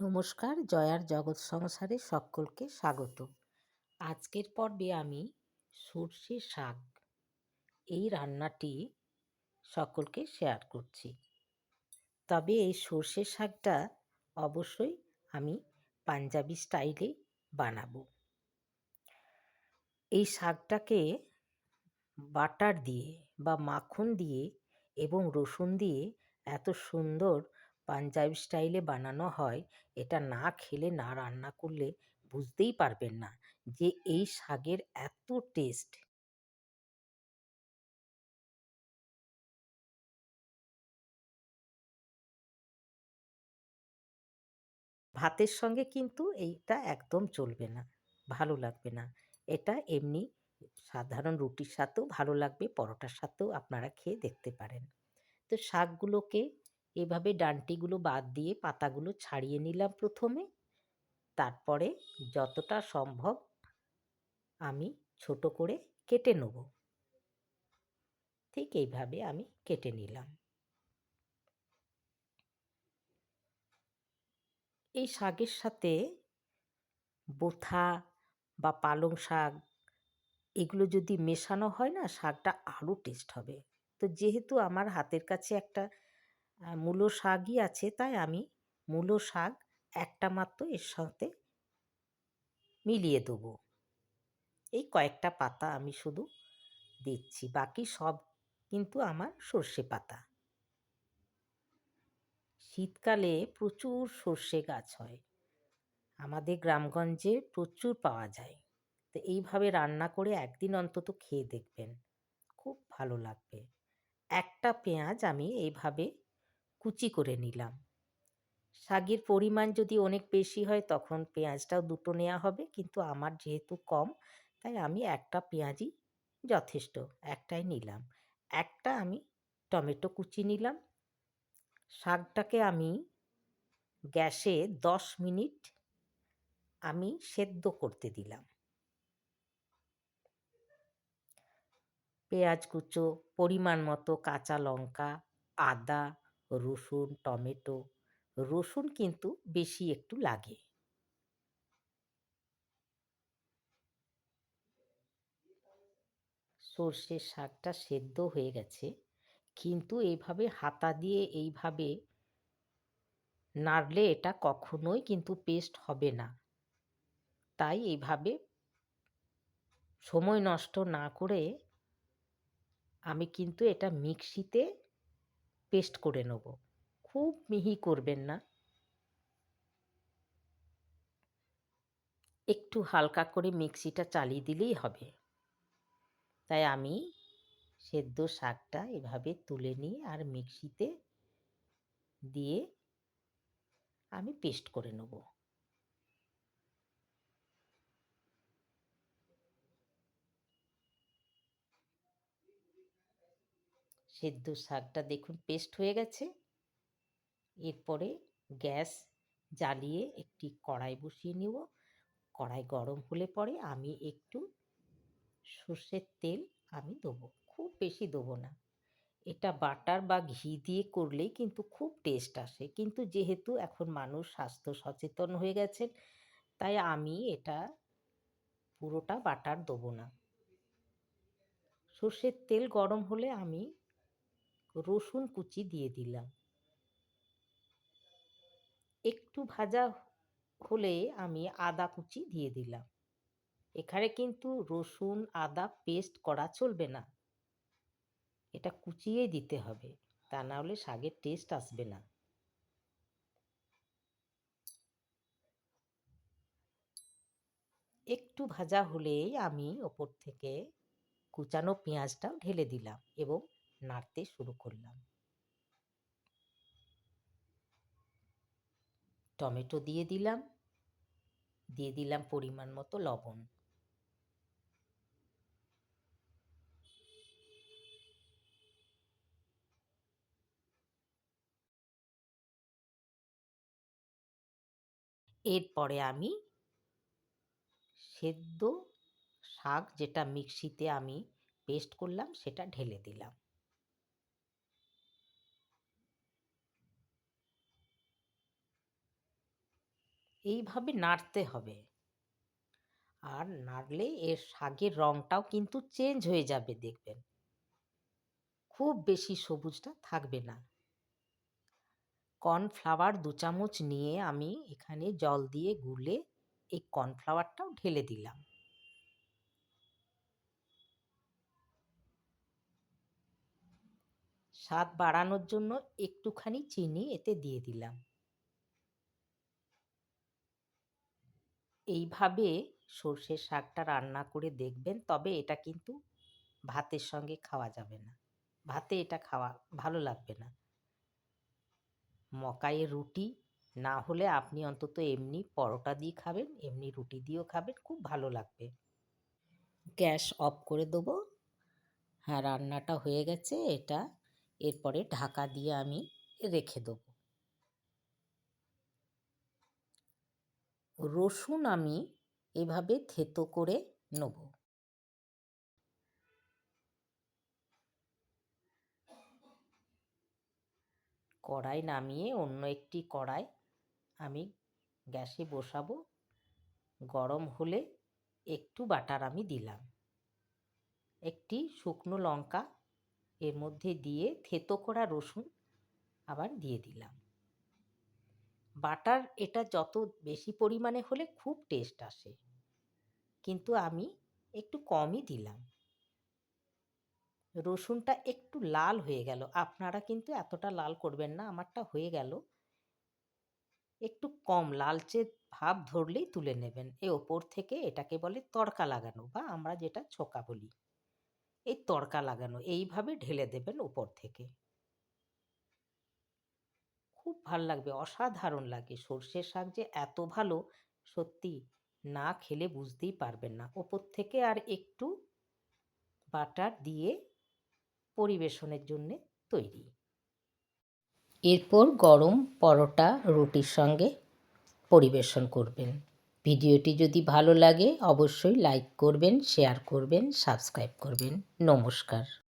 নমস্কার, জয়ার জগৎ সংসারে সকলকে স্বাগত। আজকের পর্বে আমি সর্ষে শাক, এই রান্নাটি সকলকে শেয়ার করছি। তবে এই সর্ষে শাকটা অবশ্যই আমি পাঞ্জাবি স্টাইলে বানাবো। এই শাকটাকে বাটার দিয়ে বা মাখন দিয়ে এবং রসুন দিয়ে এত সুন্দর পাঞ্জাবি স্টাইলে বানানো হয়, এটা না খেলে, না রান্না করলে বুঝতেই পারবেন না যে এই শাকের এত টেস্ট ভাতের সঙ্গে কিন্তু এইটা একদম চলবে না, ভালো লাগবে না। এটা এমনি সাধারণ রুটির সাথেও ভালো লাগবে, পরোটার সাথেও আপনারা খেয়ে দেখতে পারেন। তো শাকগুলোকে এভাবে ডান্টিগুলো বাদ দিয়ে পাতাগুলো ছাড়িয়ে নিলাম প্রথমে। তারপরে যতটা সম্ভব আমি ছোট করে কেটে নেব। ঠিক এইভাবে আমি কেটে নিলাম। এই শাকের সাথে বোথা বা পালং শাক এগুলো যদি মেশানো হয় না, শাকটা আরও টেস্ট হবে। তো যেহেতু আমার হাতের কাছে একটা মূলো শাকই আছে তাই আমি মূলো শাক একটা মাত্র এর সাথে মিলিয়ে দেবো। এই কয়েকটা পাতা আমি শুধু দিচ্ছি, বাকি সব কিন্তু আমার সর্ষে পাতা। শীতকালে প্রচুর সর্ষে গাছ হয়, আমাদের গ্রামগঞ্জে প্রচুর পাওয়া যায়। তো এইভাবে রান্না করে একদিন অন্তত খেয়ে দেখবেন, খুব ভালো লাগবে। একটা পেঁয়াজ আমি এইভাবে কুচি করে নিলাম। শাগের পরিমাণ যদি অনেক বেশি হয়, তখন পেঁয়াজটাও দুটো নেওয়া হবে। কিন্তু আমার যেহেতু কম, তাই আমি একটা পেঁয়াজই যথেষ্ট, একটাই নিলাম। একটা আমি টমেটো কুচি নিলাম। শাকটাকে আমি গ্যাসে দশ মিনিট আমি সেদ্ধ করতে দিলাম। পেঁয়াজ কুচো, পরিমাণ মতো কাঁচা লঙ্কা, আদা রসুন, টমেটো, রসুন কিন্তু বেশি একটু লাগে। সর্ষের শাকটা সেদ্ধ হয়ে গেছে, কিন্তু এইভাবে হাতা দিয়ে এইভাবে নাড়লে এটা কখনোই কিন্তু পেস্ট হবে না। তাই এইভাবে সময় নষ্ট না করে আমি কিন্তু এটা মিক্সিতে পেস্ট করে নেব। খুব মিহি করবেন না। একটু হালকা করে মিক্সিটা চালিয়ে দিলেই হবে। তাই আমি সেদ্ধ শাকটা এভাবে তুলে নিই আর মিক্সিতে দিয়ে আমি পেস্ট করে নেব। সেদ্ধ শাকটা দেখুন পেস্ট হয়ে গেছে। এরপরে গ্যাস জ্বালিয়ে একটি কড়াই বসিয়ে নেব। কড়াই গরম হলে পরে আমি একটু সর্ষের তেল আমি দেবো। খুব বেশি দেবো না। এটা বাটার বা ঘি দিয়ে করলেই কিন্তু খুব টেস্ট আসে। কিন্তু যেহেতু এখন মানুষ স্বাস্থ্য সচেতন হয়ে গেছেন, তাই আমি এটা পুরোটা বাটার দেবো না। সর্ষের তেল গরম হলে আমি রসুন কুচি দিয়ে দিলাম। একটু ভাজা হলে আমি আদা কুচি দিয়ে দিলাম। এখানে কিন্তু রসুন, আদা পেস্ট করা চলবে না। এটা কুচিয়েই দিতে হবে, তা না হলে শাকের টেস্ট আসবে না। একটু ভাজা হলেই আমি ওপর থেকে কুচানো পেঁয়াজটাও ঢেলে দিলাম এবং নাড়তে শুরু করলাম। টমেটো দিয়ে দিলাম। দিয়ে দিলাম পরিমাণ মতো লবণ। এরপরে আমি সেদ্ধ শাক যেটা মিক্সিতে আমি পেস্ট করলাম সেটা ঢেলে দিলাম। এইভাবে নাড়তে হবে। আর নাড়লে এর শাকের রঙটাও কিন্তু চেঞ্জ হয়ে যাবে দেখবেন। খুব বেশি সবুজটা থাকবে না। কর্নফ্লাওয়ার দু চামচ নিয়ে আমি এখানে জল দিয়ে গুলে এই কর্নফ্লাওয়ারটাও ঢেলে দিলাম। স্বাদ বাড়ানোর জন্য একটুখানি চিনি এতে দিয়ে দিলাম। এইভাবে সর্ষের শাকটা রান্না করে দেখবেন, তবে এটা কিন্তু ভাতের সঙ্গে খাওয়া যাবে না। ভাতে এটা খাওয়া ভালো লাগবে না। মকাইয়ের রুটি না হলে আপনি অন্তত এমনি পরোটা দিয়ে খাবেন, এমনি রুটি দিয়েও খাবেন, খুব ভালো লাগবে। গ্যাস অফ করে দেবো। হ্যাঁ রান্নাটা হয়ে গেছে, এটা এরপরে ঢাকা দিয়ে আমি রেখে দেবো। রসুন আমি এভাবে থেতো করে নেব। কড়াই নামিয়ে অন্য একটি কড়াই আমি গ্যাসে বসাবো। গরম হলে একটু বাটার আমি দিলাম। একটি শুকনো লঙ্কা এর মধ্যে দিয়ে থেতো করা রসুন আবার দিয়ে দিলাম। বাটার এটা যত বেশি পরিমাণে হলে খুব টেস্ট আসে। কিন্তু আমি একটু কমই দিলাম। রসুনটা একটু লাল হয়ে গেল। আপনারা কিন্তু এতটা লাল করবেন না, আমারটা হয়ে গেল। একটু কম লালচে ভাব ধরলেই তুলে নেবেন। এ ওপর থেকে এটাকে বলে তড়কা লাগানো বা আমরা যেটা ছোকা বলি। এই তড়কা লাগানো, এইভাবে ঢেলে দেবেন উপর থেকে। খুব ভালো লাগবে। অসাধারণ লাগে। সর্ষের শাক যে এত ভালো, সত্যি না খেলে বুঝতেই পারবেন না। ওপর থেকে আর একটু বাটার দিয়ে পরিবেশনের জন্যে তৈরি। এরপর গরম পরোটা রুটির সঙ্গে পরিবেশন করবেন। ভিডিওটি যদি ভালো লাগে, অবশ্যই লাইক করবেন, শেয়ার করবেন, সাবস্ক্রাইব করবেন। নমস্কার।